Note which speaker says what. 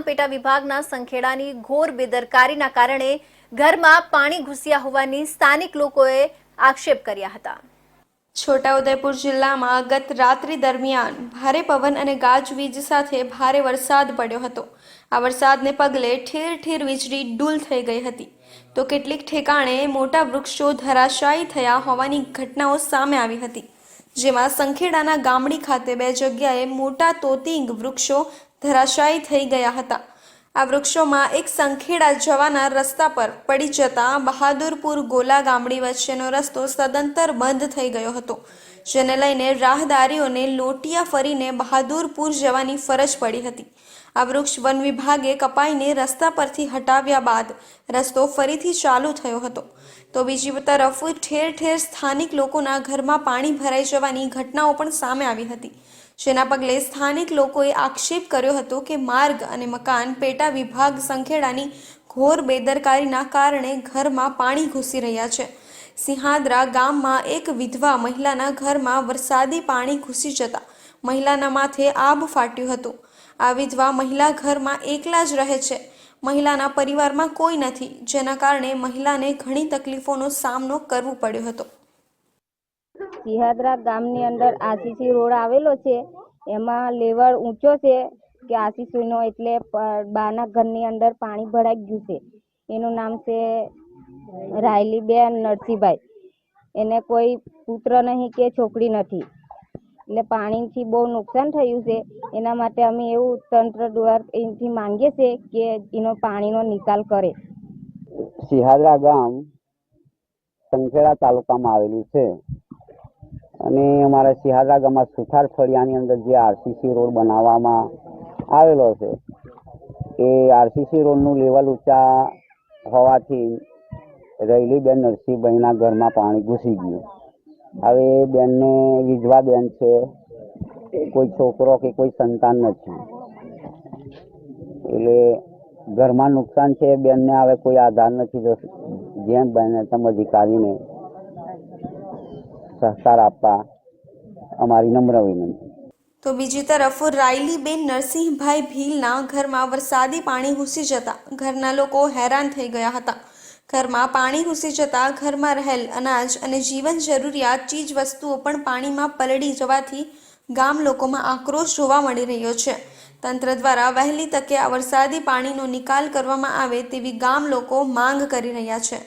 Speaker 1: પેટા વિભાગના સંખેડાની ઘોર બેદરકારીના કારણે ઘરમાં પાણી ઘૂસ્યા હોવાની સ્થાનિક લોકોએ આક્ષેપ કર્યા હતા.
Speaker 2: છોટાઉદેપુર જિલ્લામાં ગત રાત્રિ દરમિયાન ભારે પવન અને ગાજવીજ સાથે ભારે વરસાદ પડ્યો હતો. આ વરસાદને પગલે ઠેર ઠેર વીજળી ડૂલ થઈ ગઈ હતી. તો કેટલીક ઠેકાણે મોટા વૃક્ષો ધરાશાયી થયા હોવાની ઘટનાઓ સામે આવી હતી. જેમાં સંખેડાના ગામડી ખાતે બે જગ્યાએ મોટા તોતિંગ વૃક્ષો ધરાશાયી થઈ ગયા હતા. આ વૃક્ષોમાં એક સંખેડા જવાના રસ્તા પર પડી જતા બહાદુરપુર ગોલા ગામડી વચ્ચેનો રસ્તો સદંતર બંધ થઈ ગયો હતો, જેને લઈને રાહદારીઓને લોટિયા ફરીને બહાદુરપુર જવાની ફરજ પડી હતી. આ વૃક્ષ વન વિભાગે કપાઈને રસ્તા પરથી હટાવ્યા બાદ રસ્તો ફરીથી ચાલુ થયો હતો. તો બીજી તરફ ઠેર ઠેર સ્થાનિક લોકોના ઘરમાં પાણી ભરાઈ જવાની ઘટનાઓ પણ સામે આવી હતી. જેના પગલે સ્થાનિક લોકોએ આક્ષેપ કર્યો હતો કે માર્ગ અને મકાન પેટા વિભાગ સંખેડાની ઘોર બેદરકારીના કારણે ઘરમાં પાણી ઘૂસી રહ્યા છે. સિંહાદરા ગામમાં એક વિધવા મહિલાના ઘરમાં વરસાદી પાણી ઘૂસી જતા મહિલાના માથે આબ ફાટ્યું હતું. આ વિધવા મહિલા ઘરમાં એકલા જ રહે છે. મહિલાના પરિવારમાં કોઈ નથી, જેના કારણે મહિલાને ઘણી તકલીફોનો સામનો કરવો પડ્યો હતો.
Speaker 3: સિહાદરા ગામની અંદર આશીષી રોડ આવેલો છે. એમાં લેવલ ઊંચો છે કે આશીષીનો એટલે બાના ઘરની અંદર પાણી ભરાઈ ગયું છે. એનું નામ છે રાયલીબેન નરસિંહભાઈ એને કોઈ પુત્ર નહીં કે છોકરી નથી. એટલે પાણીથી બહુ નુકસાન થયું છે. એના માટે અમે એવું તંત્ર દ્વારા એથી માંગીએ છીએ કે એનો પાણીનો નિકાલ કરે.
Speaker 4: સિહાદરા ગામ સંખેડા તાલુકામાં આવેલું છે. અને અમારા સિહાદરા ગામમાં સુથાર ફળિયાની અંદર જે આરસીસી રોડ બનાવવામાં આવેલો છે. એ આરસીસી રોડનું લેવલ ઊંચા હોવાથી રૈલીબેન નરસિંહભાઈના ઘરમાં પાણી ઘૂસી ગયું. હવે બેનને વિધવા બેન છે. કોઈ છોકરો કે કોઈ સંતાન નથી. એટલે ઘરમાં નુકસાન છે બેનને હવે કોઈ આધાર નથી જેમ બને તમ અધિકારીને સહકાર આપવા અમારી નમ્ર વિનંતી.
Speaker 2: તો બીજી તરફ, રાયલીબેન નરસિંહભાઈ ભીલના ઘરમાં વરસાદી પાણી ઘૂસી જતા ઘરના લોકો હેરાન થઈ ગયા હતા. ઘરમાં પાણી ઘૂસી જતાં ઘરમાં રહેલ અનાજ અને જીવન જરૂરિયાત ચીજ વસ્તુઓ પણ પાણીમાં પલળી જવાથી ગામ લોકોમાં આક્રોશ જોવા મળી રહ્યો છે. તંત્ર દ્વારા વહેલી તકે આ વરસાદી પાણીનો નિકાલ કરવામાં આવે તેવી ગામ લોકો માંગ કરી રહ્યા છે.